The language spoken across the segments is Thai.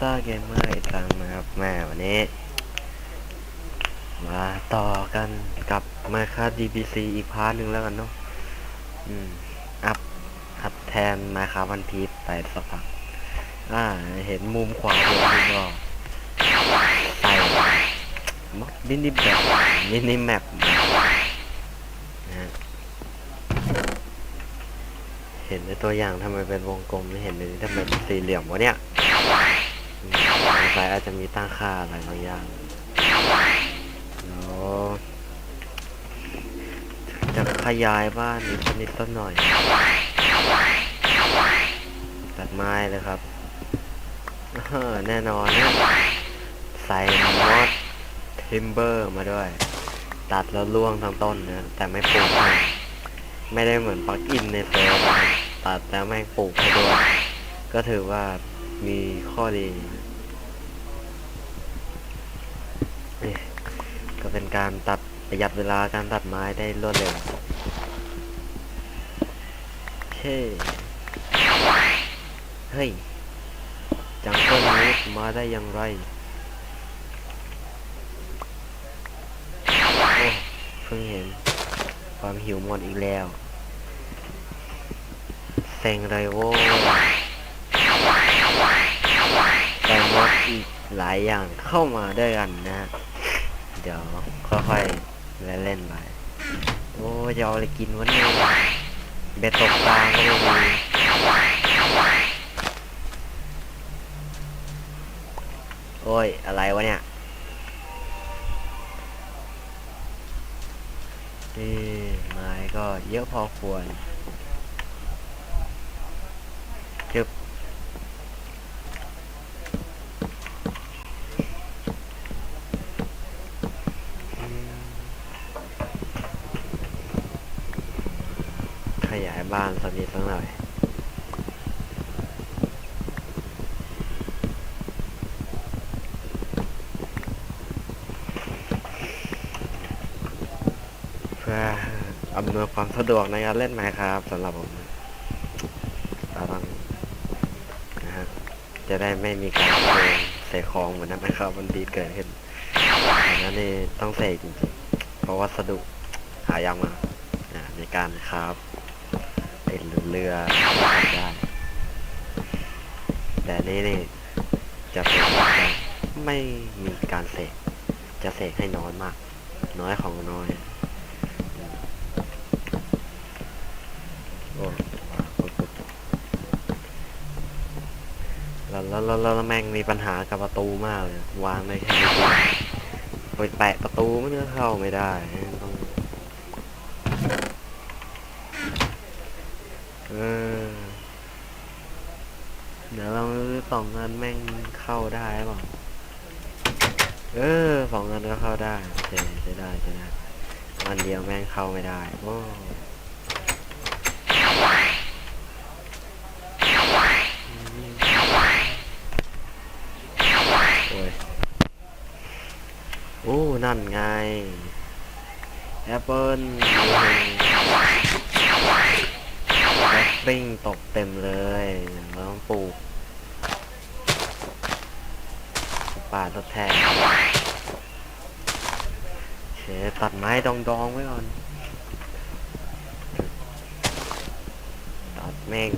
ซ่าเกมเมอร์อีกครั้งนะครับแม่วันนี้ มาต่อกันกับมาคา DBC อีกพาร์ทหนึ่งแล้วกันเนาะอืมอัพอัพแทนมาคาวันพีชไปสักพักอ่า เห็นมุมขวาบนนี่ก็ใส่มดมินิแบบมินิแมปนะฮะเห็นในตัวอย่างทำไมเป็นวงกลมไม่เห็นเลยทำไมเป็นสี่เหลี่ยมวะเนี่ย สงสัยอาจจะมีตั้งค่าอะไรบางอย่างแล้วจะขยายบ้านอีกนิดสักหน่อย ตัดไม้เลยครับแน่นอนนะใส่มอสทิมเบอร์มาด้วย ตัดแล้วล่วงทั้งต้นนะ แต่ไม่ปลูกไม่ได้เหมือนปลักอินในเซลล์นตัดแล้วไม่ปลูกให้ด้วย ก็ถือว่ามีข้อดี นี่ก็เป็นการตัดประหยัดเวลาการตัดไม้ได้รวดเร็วเช่เฮ้ย จังเกิลมูฟมาได้อย่างไรเพิ่งเห็นความหิวหมดอีกแล้วเซ็งเลยโว้แต่มดอีกหลายอย่างเข้ามาด้วยกันนะฮะ เดี๋ยวค่อยๆเล่นไปโอ้ยเอาอะไรกินวะเนี่ยเบ็ดตกปลาก็ไม่มีโอ้ย อะไรวะเนี่ยนี่ไม้ก็เยอะพอควรจึบ ขยาย บ้านสักนิดสักหน่อยเพื่ออำนวยความสะดวกในการเล่นไหมครับสำหรับผมเราต้องนะฮะจะได้ไม่มีการเสกของเหมือนนั้นนะครับมันดีเกิดขึ้นอันนั้นนี่ต้องเสกจริงๆ เพราะวัสดุหายากมากนะในการครับ เรือได้แต่นี่นี่จะเป็นกไม่มีการเสกจะเสกให้น้อยมาก น้อยของน้อยแล้วแล้วแล้วแล้วแม่งมีปัญหากับประตูมากเลยวางได้แค่นี้ไปแปะประตูมันก็เข้าไม่ได้ต้องเออเดี๋ยวเราส องงานแม่งเข้าได้เปล่าเออสองงานก็เข้าได้โอเคใช้ได้ใช้ได้วันเดียวแม่งเข้าไม่ได้โอ้โอ้ยโอ้นั่นไงแอปเปิลแอปปิ้งตกเต็มเลยเราต้องปลูก ป่าทดแทนเชตัดไม้ดองๆไว้ก่อน ตัดแม่ง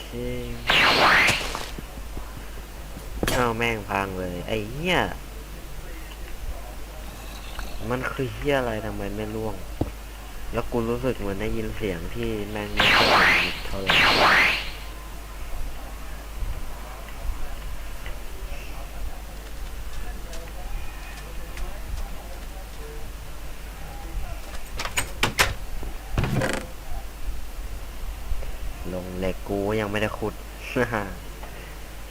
ชิงเอาแม่งพังเลย ไอ้เหี้ย มันคือเหี้ยอะไรทำไมไม่ร่วง แล้วกูรู้สึกเหมือนได้ยินเสียงที่แม่งไม่ค่อยดีเท่าไหร่ลงเหล็กกูยังไม่ได้ขุด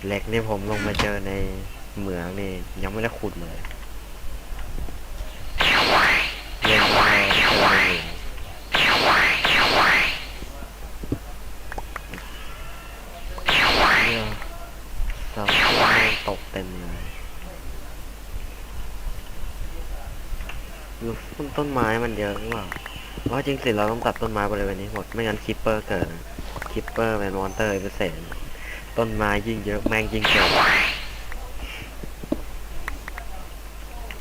เหล็กนี่ผมลงมาเจอในเหมืองนี่ยังไม่ได้ขุดเลย ต้นไม้มันเยอะหรือเปล่าเพราะจริงสิเราต้องตัดต้นไม้บริเวณนี้หมดไม่งั้นคิปเปอร์เกิดคิปเปอร์เป็นมอนเตอร์พิเศษต้นไม้ยิ่งเยอะแม่งยิ่งเกิด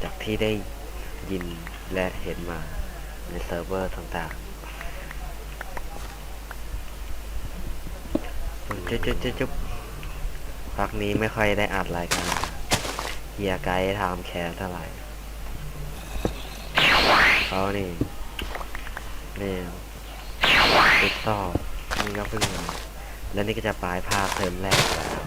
จากที่ได้ยินและเห็นมาในเซิร์ฟเวอร์ต่างๆจุ๊บจุ๊บจุ๊บจุ๊บพักนี้ไม่ค่อยได้อัดรายการเฮียไกด์ไทม์แคร์เท่าไหร่ เขานี่นี่ติดสอบนี่ก็เพิ่งมาแล้วนี่ก็จะปลายภาคเทอมแรกแล้ว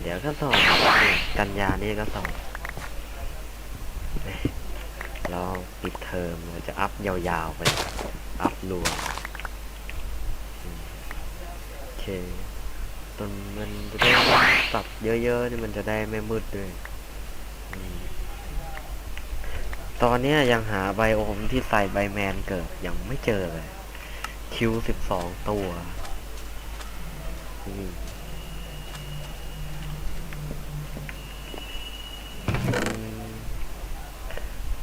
เดี๋ยวก็สอบกันยานี่ก็สอบเอ้ยเราปิดเทอมเราจะอัพยาวๆไป อัพรวมโอเค นมันจะได้ปรับเยอะๆนี่มันจะได้ไม่มืดด้วยอตอนนี้ยังหาไบโอมที่ใส่ใบแมนเกิดยังไม่เจอเลยคิวสิบสองตัว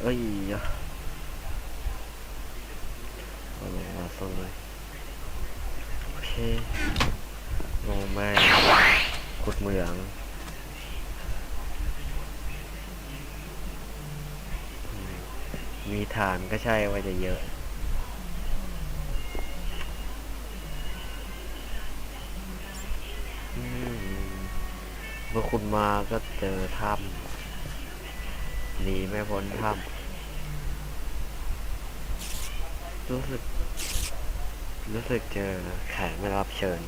เอ้ยเอาลงมาส่งเลยโอเค งไปขุดเหมืองมีฐานก็ใช่ว่าจะเยอะ เมื่อคุณมาก็เจอถ้ำหนีไม่พ้นถ้ำรู้สึก รู้สึกเจอแขกไม่รับเชิญ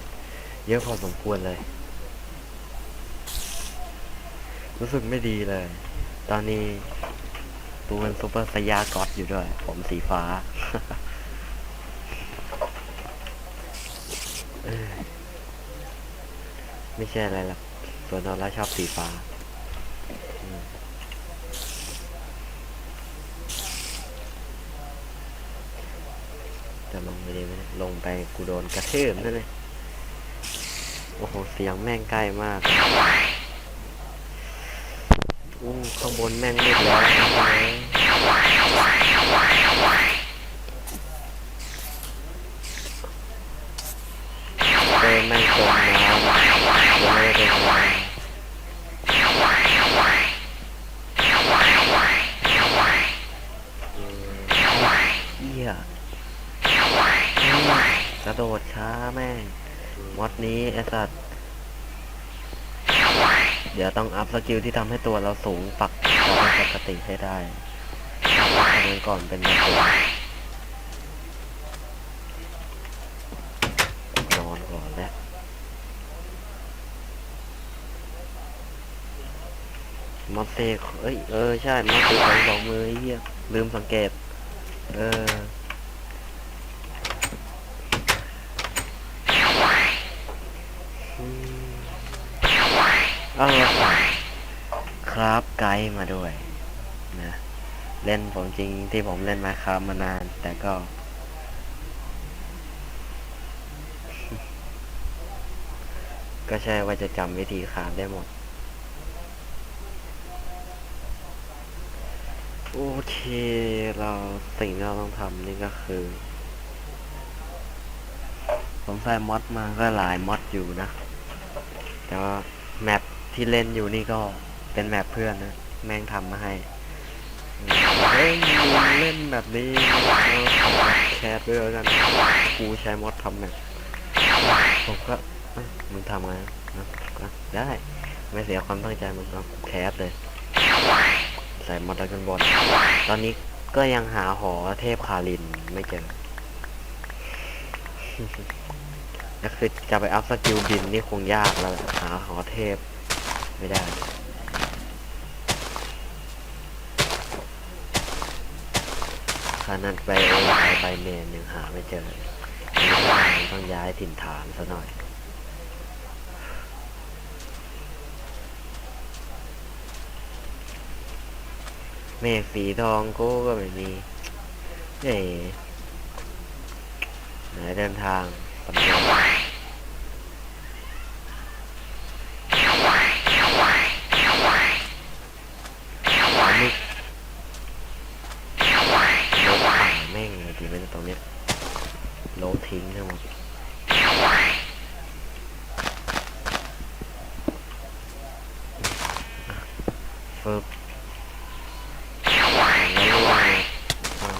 เยอะพอสมควรเลย รู้สึกไม่ดีเลย ตอนนี้ตูเป็นซูเปอร์สยาก็อตอยู่ด้วย ผมสีฟ้าไม่ใช่อะไรหรอกส่วนนอนแล้วชอบสีฟ้าจะลงไปดีไหมลงไปกูโดนกระเทืบนั่นเลย โอ้โห เสียงแม่งใกล้มากอู้ข้างบนแม่งมืดแล้วเออแม่งจมน้ำยังไม่ได้ลงเหี้ยกระโดดช้าแม่ง มอดนี้ไอสัตว์ เดี๋ยวต้องอัพสกิลที่ทำให้ตัวเราสูงปักตัวปกติให้ได้ทำนั้นก่อนเป็นตัวนอนก่อนแล้วมอสเซเอ้ย เออ ใช่ มอสเซของสองมือเหี้ยลืมสังเกต เออ เอาครับไกด์มาด้วยนะเล่นผมจริงที่ผมเล่นมาครับมานาน แต่ก็ ก็ใช่ว่าจะจำวิธีคาฟได้หมด โอเคเราสิ่งที่เราต้องทำนี่ก็คือ ผมใส่มอดมาก็หลายมอดอยู่นะ แต่ว่าแมป ที่เล่นอยู่นี่ก็เป็นแมปเพื่อนนะ แม่งทำมาให้เฮ้ยมึงเล่นแบบนี้เอาขอแคสด้วยแล้วกันกูใช้มอดทำแมปผมก็มึงทำไงนะได้ ไม่เสียความตั้งใจมึงก็แคสเลย ใส่มอดกันบอลตอนนี้ก็ยังหาหอเทพคารินไม่เจอก็คือจะไปอัพสกิลบินนี่คงยากแล้วหาหอเทพ ไม่ได้ ขนาดไปโอไอไปเมนยังหาไม่เจอนี่ก็ต้องย้ายถิ่นฐานซะหน่อยเมฆสีทองกูก็ไม่มีเอ๋ไหนเดินทางสำรวจ จริงไหมเนี่ยตรงเนี้ยโลทิ้งทั้งหมดฟึบแล้วล่วงเลยอ้าว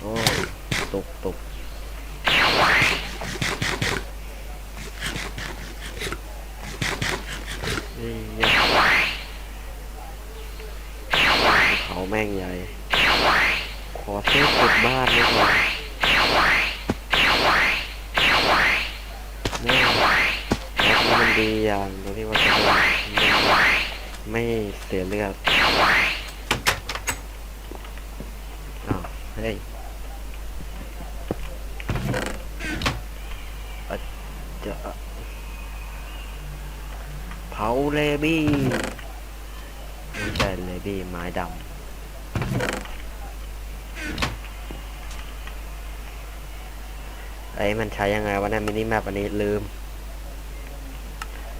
โอ้ตกตกนี่ยังเขาแม่งใหญ่ ขอซื้อติดบ้านไว้ก่อนนี่รถมันดีอย่างตรงที่ว่าจะมันไม่เสียเลือดอ้าวเฮ้ยอะจะเผาเลบี้ไม่ใช่เลบี้ไม้ดำ ไอ้ยมันใช้ยังไงวะเนี่ยมินิแมปอันนี้ลืม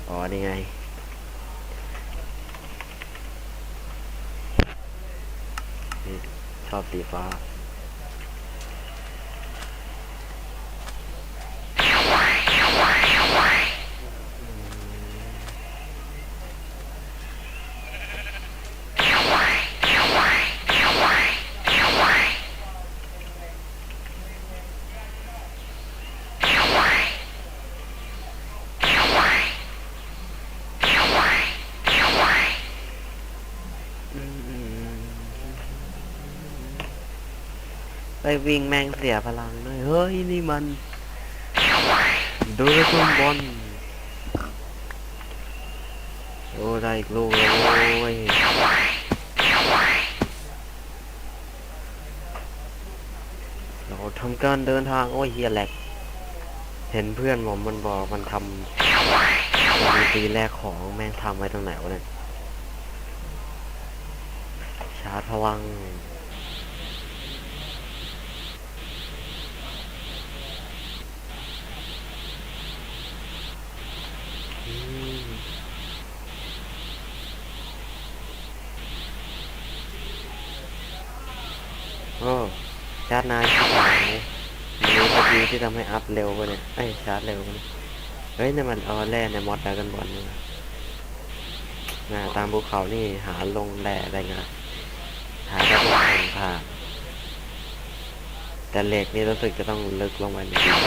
อ๋อ นี่ไง ชอบสีฟ้า ไปวิ่งแม่งเสียพลังเลยเฮ้ยนี่มันดเรมอนบอลโอ้ได้อีกลูกแล้วโอ้ยเราทำการเดินทางโอ้ยเฮียแหลกเห็นเพื่อนผมมันบอกมันทำมีตีแรกของแม่งทำไว้ตรงไหนวะเนี่ยชาร์จพลัง อืมโอ้ชาร์จนานที่ไหนมีสกิล ที่ทำให้อัพเร็วกว่าเนี่ยไอ้ชาร์จเร็วกว่าเนี่ยเฮ้ยนี่มันออาแร่ในมอดดรากันบอลนี่นะน่ะตามภูเขานี่หาลงแร่ได้ง่ายหาได้ทุกทางผ่านแต่เหล็กนี่รู้สึกจะต้องลึกลงไปนิดนึง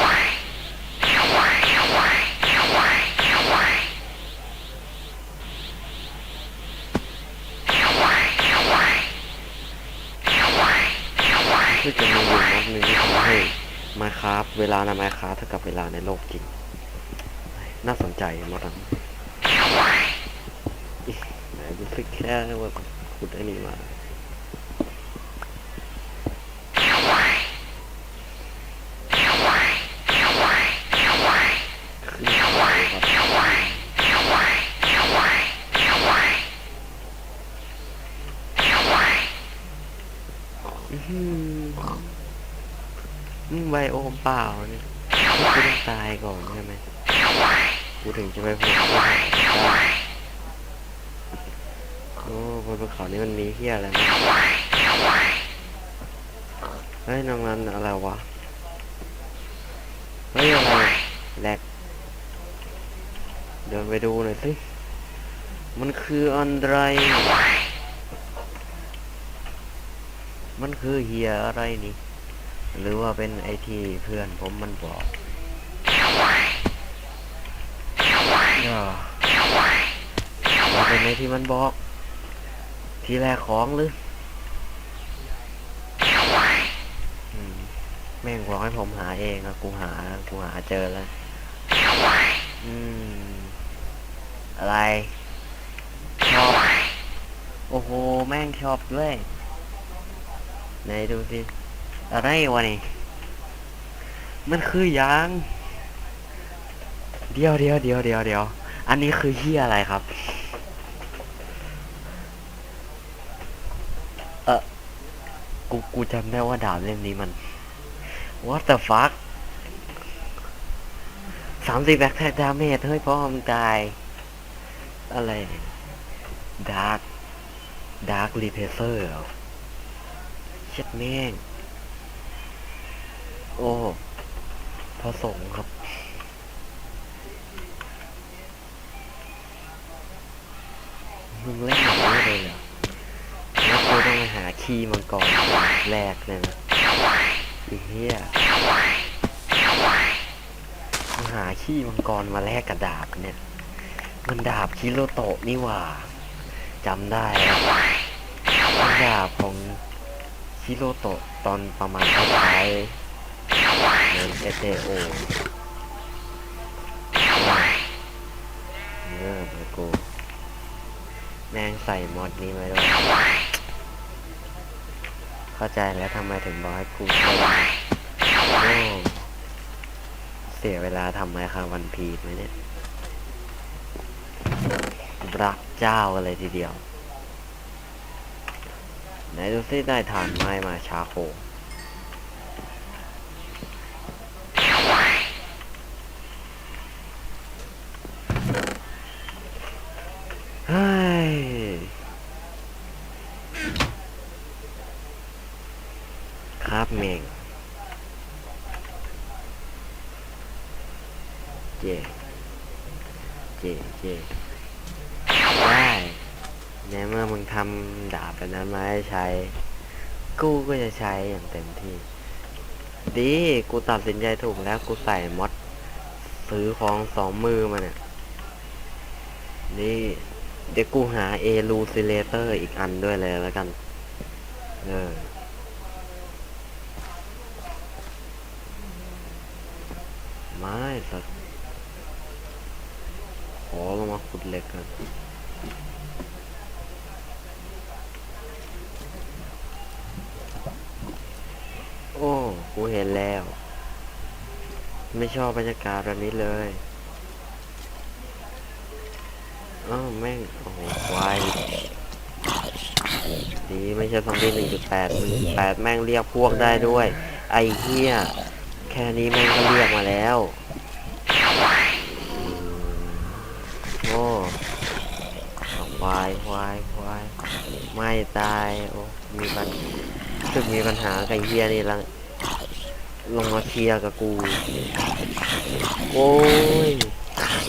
เวลาในไมค้าเท่ากับเวลาในโลกจริง น่าสนใจมดนั้นไหนรู้สึกแค่ว่าขุดไอ้นี่มาขึ้นเขาครับอื้อหืออืม เปล่าเนี่ยกูต้องตายก่อนใช่ไหมกูถึงจะไปพูดกับโอ้บนภูเขานี่มันมีเฮียอะไรเฮ้ยน้องนั้นอะไรวะ เฮ้ยอะไรแหลกเดินไปดูหน่อยสิมันคืออะไร มันคือเฮียอะไรนี่ หรือว่าเป็นไอทีเพื่อนผมมันบอกอย่าว่าเป็นไอที่มันบอก ทีแรกของหรือแม่งบอกให้ผมหาเองอะกูหา กูหาเจอแล้ว อืม อะไร ชอบ โอ้โห แม่งชอบด้วย ไหนดูสิ อะไรวะนี่มันคือยางเดียวเดียวเดียวเดียวเดียวอันนี้คือเฮียอะไรครับ เออกูกูจำได้ว่าดาบเล่มนี้มัน What the fuck สามสิบแบ็คแท็กดาเมจเฮ้ยพ่อมึงตาย อะไรดาร์กดาร์กรีเพเซอร์ช็ดแม่ง โอ้พระสงฆ์ครับมึงเล่นแบบนี้เลยเหรอแล้วกูต้องไปหาคีย์มังกรแรกเลยนะอ้เหี้ยมึงหาคีย์มังกรมาแลกกับดาบเนี่ย มันดาบคิโรโตะนี่หว่าจำได้มันดาบของคิโรโตะตอนประมาณท้าย เดินเอเตโอเงื่อนเลยกูแม่งใส่มอดนี้ไว้ด้วยเข้าใจแล้วทำไมถึงบอกให้กูเล่เสียเวลาทำไมค่ะวันพีชไหมเนี่ยรักเจ้ากันเลยทีเดียวไหนดูซิได้ฐานไม้มาชาโคเฮ้ย ครับเมง เจ เจ เจ ได้ในเมื่อมึงทำดาบแบบนั้นมาให้ใช้ กูก็จะใช้อย่างเต็มที่ ดี กูตัดสินใจถูกแล้วกูใส่มอดซื้อของสองมือมาเนี่ย นี่ เดี๋ยวกูหาเอลูซิเลเตอร์อีกอันด้วยเลยแล้วกัน เออไม่สัตว์ขอลงมา ขุดเหล็กกันโอ้ กูเห็นแล้ว ไม่ชอบบรรยากาศแบบนี้เลยอ้าวแม่ง โอ้โหควายดีไม่ใช่ซอมบี้หนึ่งจุดแปดหนึ่งแปดแม่งเรียกพวกได้ด้วย ไอ้เหี้ย แค่นี้แม่งก็เรียกมาแล้ว ควายควายควายไม่ตายโอ้มีปัญสึกมีปัญหากับไอ้เฮียนี่ละลงมาเคลียร์กับกูโอ้ย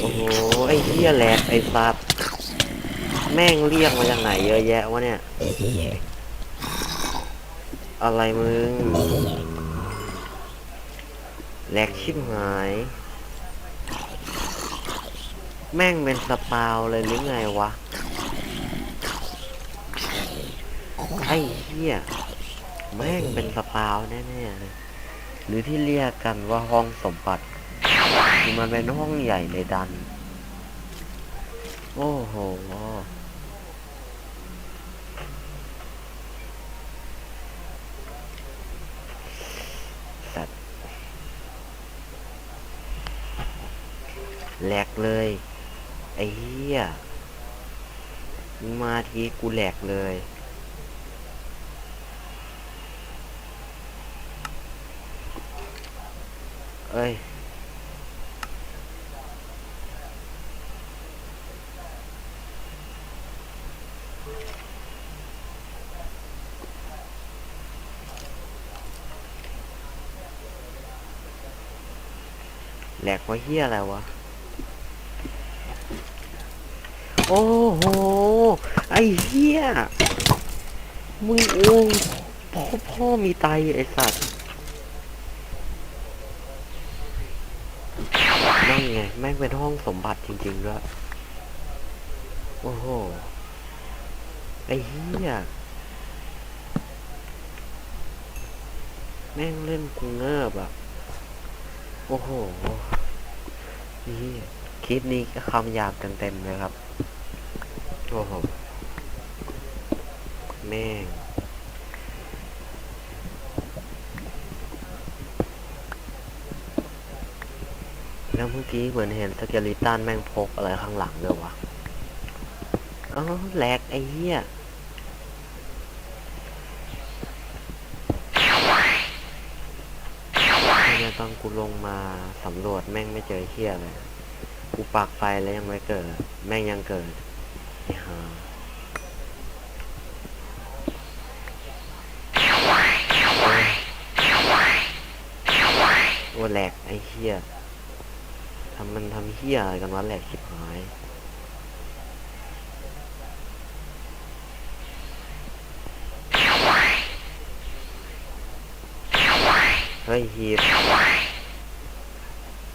โอ้โหไอ้เฮียแหลกไอ้สัตว์แม่งเรียกมาจากไหนเยอะแยะวะเนี่ยอะไรมึงแหลกชิบหาย แม่งเป็นสปาวเลยหรือไงวะ ไอ้เหี้ยแม่งเป็นสปาวแน่ๆเลยหรือที่เรียกกันว่าห้องสมบัติคือมันเป็นห้องใหญ่ในดัน โอ้โหสัตว์แหลกเลย ไอ้เหี้ยมึงมาทีกูแหลกเลย อ้ยแหลกว่าเฮียอะไรวะ โอ้โห ไอ้เฮียมึงโอ้พ่อพ่อมีไตไอ้สัตว์ นั่นไง แม่งเป็นห้องสมบัติจริงๆด้วย โอ้โห ไอ้เหี้ย แม่งเล่นกูเงิบอะ โอ้โห นี่คลิปนี้ก็คำหยาบเต็มๆเลยครับ โอ้โห แม่ง แล้วเมื่อกี้เหมือนเห็นสเกลิตันแม่งพกอะไรข้างหลังด้วยวะอ๋อแหลกไอ้เหี้ยเนี่ยตอนกูลงมาสำรวจแม่งไม่เจอเหี้ยเลย กูปากไฟแล้วยังไม่เกิด แม่งยังเกิดไอ้ห่าโอ้แหลกไอ้เหี้ย ทำมันทำเหี้ยอะไรกันวะแหลกชิบหายเฮ้ยหีบ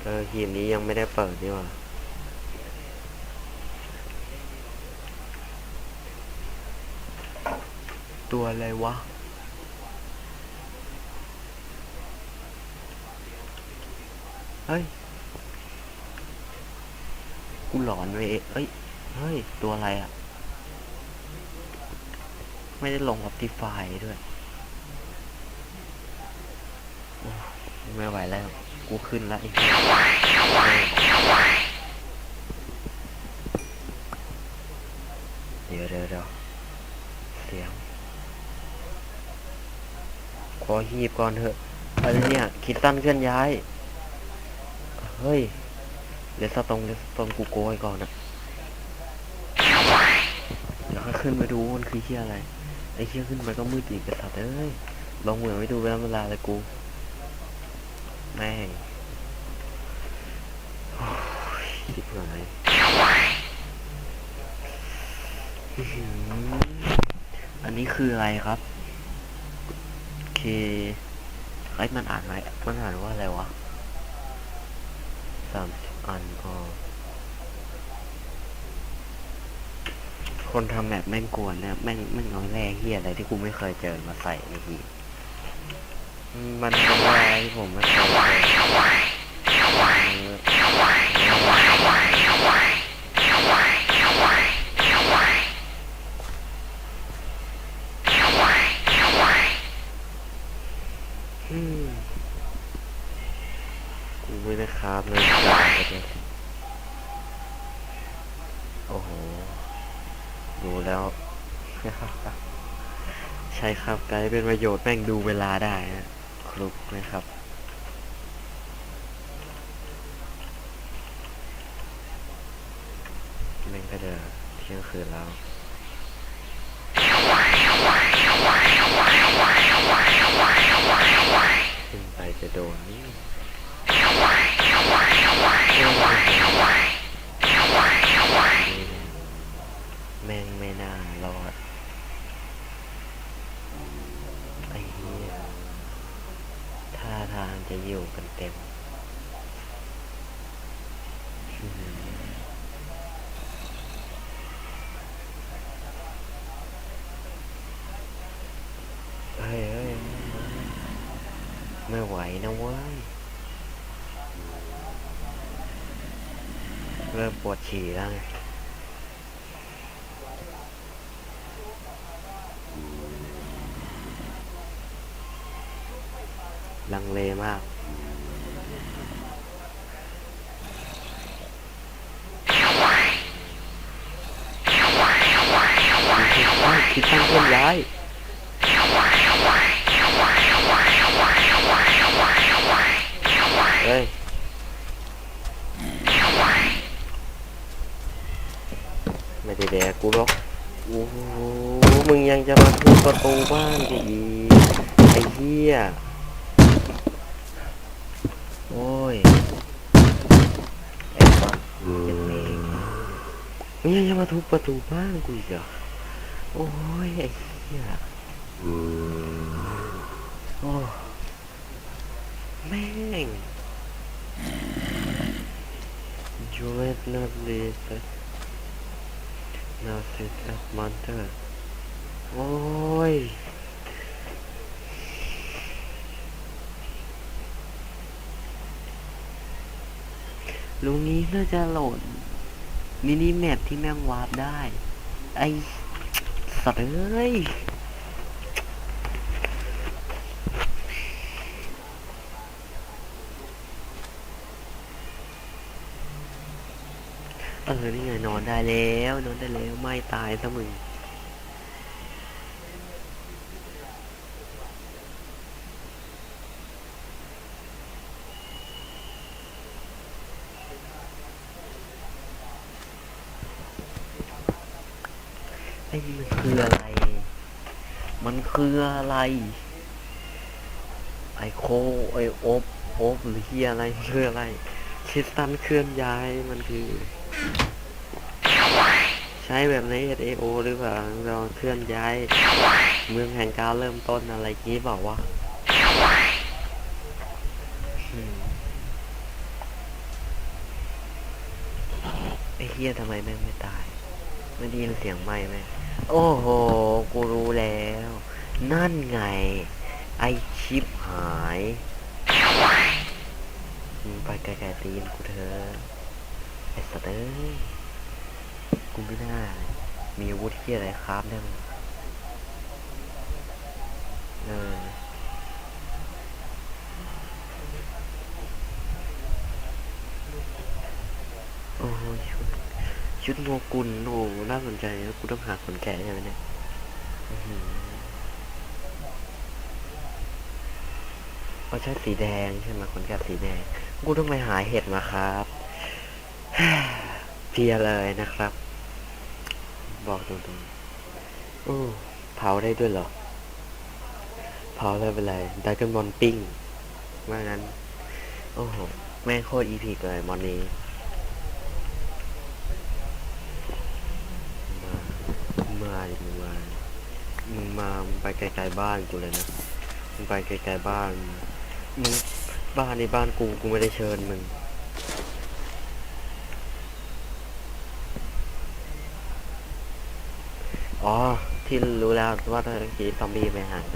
เออหีบนี้ยังไม่ได้เปิดนี่ว่าตัวอะไรวะเฮ้ย กูหลอนเว้ยเอ้ย เฮ้ย ตัวอะไรอะ่ะไม่ได้ลง Optify ด้วย ไม่ไหวแล้ว กูขึ้นแล้วอ้เหี้ยเดี๋ยวเดี๋ยวเดี๋ยวเสียงขอหีบก่อนเถอะอะไรเนี่ย คิดตั้นเคลื่อนย้าย เฮ้ย เลสตรงเลสตรงกูโกยก่อนนะเดี๋ยวขึ้นไปดูมันคือเฮียอะไร ไอ้เฮียขึ้นไปก็มืดอีกกระสัตว์เอ้ย ลองเหมือนไม่ดูเวลาเวลาเลยกูแม่งโอ้ยชิบหายอื้อหืออันนี้คืออะไรครับเคไอ้มันอ่านไหมมันอ่านว่าอะไรวะสามสิบอันอ๋อ คนทำแบบแม่งกวนเนี่ยแม่งแม่งน้อยแรงเฮียอะไรที่กูไม่เคยเจอมาใส่ในทีมันเป็นอะไรที่ผมไม่เคยเจอมกูไม่ได้ครับเลยจ้าก็จะโอ้โห ดูแล้ว ครับไกด์เป็นประโยชน์แม่งดูเวลาได้นะครุกนะครับแม่งก็จะเที่ยงคืนแล้วขึ้นไปจะโดนนี่แม่งไม่น่ารอด ไอ้เหี้ยท่าทาง จะอยู่กันเต็มเฮ้ยเฮ้ยเฮ้ยไม่ไหวนะเว้ย เริ่มปวดฉี่แล้วไง เลมาก คิดตั้งเคลื่อนย้ายเฮ้ยไม่ได้แดกกูหรอกโอ้โหมึงยังจะมาทุบประตูบ้านกูอีกไอ้เหี้ย โอ้ยไอ้สัสยังเองมึงยังจะมาทุบประตูบ้านกูอีกเหรอโอ้ยไอ้เหี้ยโอ้แม่ง You let not leave Now sit at monitor โอ้ย ลุงนี้น่าจะโหลดมินิแมปที่แม่งวาร์ปได้ ไอ้สัตว์เอ้ยเออ นี่ไงนอนได้แล้ว นอนได้แล้ว ไม่ตายซะมึง อ้มันคืออะไร มันคืออะไร ไอโคไออบโอบหรือเฮียอะไรคืออะไรคิสตันเคลื่อนย้ายมันคือ ใช้แบบใน SAO หรือเปล่าเราเคลื่อนย้าย เมืองแห่งการเริ่มต้นอะไรกี้บอกว่าไอเฮียทำไมแม่งไม่ตาย ไม่ได้ยินเสียงไหมไหมโอ้โห กูรู้แล้ว นั่นไง ไอชิปหายมึงไปไกลๆตีนกูเถอะไอสัตว์เอ้ย กูไม่น่า มีอาวุธที่อะไรครับได้มั้งเออโอ้ยชุด ชุดโงกุลโอ้หน่าสนใจนะกูต้องหาขนแกะใช่ไหมเนี่ยอื้อหือเขาใช้สีแดงใช่ไหมขนแกะสีแดง กูต้องไปหาเห็ดมาครับเพียเลยนะครับ บอกตรงๆโอ้เผาได้ด้วยเหรอ เผาเลยเป็นไรไดกันบอลปิ้งว่างั้น โอ้โห แม่งโคตรอีพีเลยมอนนี้ มามาดิมึงมา มึงมามึงไปไกลๆบ้านกูเลยนะ มึงไปไกลๆบ้าน มึงบ้านในบ้านกูกูไม่ได้เชิญมึงอ๋อ ที่รู้แล้วว่าตะกี้ซอมบี้ไปหายไป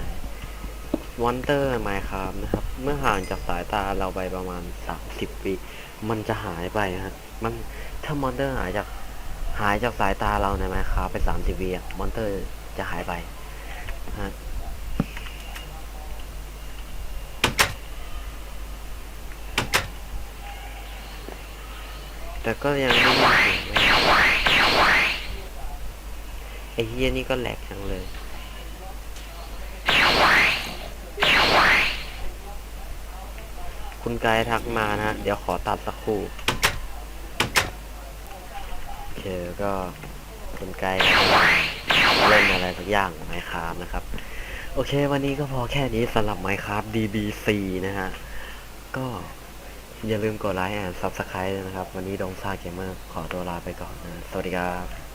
มอนเตอร์ไมครับนะครับ เมื่อห่างจากสายตาเราไปประมาณสามสิบวิมันจะหายไปนะครับมันถ้ามอนเตอร์หายจาก หายจากสายตาเราในไมครับไปสามสิบวิอะมอนเตอร์จะหายไปฮะแต่ก็ยังไม่มีเสียงเลยไอ้เฮียนี่ก็แหลกจังเลยคุณกายทักมานะ เดี๋ยวขอตัดสักครู่ อก็คุณกายเล่นอะไรสักอย่างไมค r a f t นะครับ โอเค วันนี้ก็พอแค่นี้สำหรับ Minecraft DBC นะฮะ ก็อย่าลืมกดไลค์และซับสไครต์ด้วยนะครับ วันนี้ดงซาเกมเมอร์ขอตัวลาไปก่อนนะ สวัสดีครับ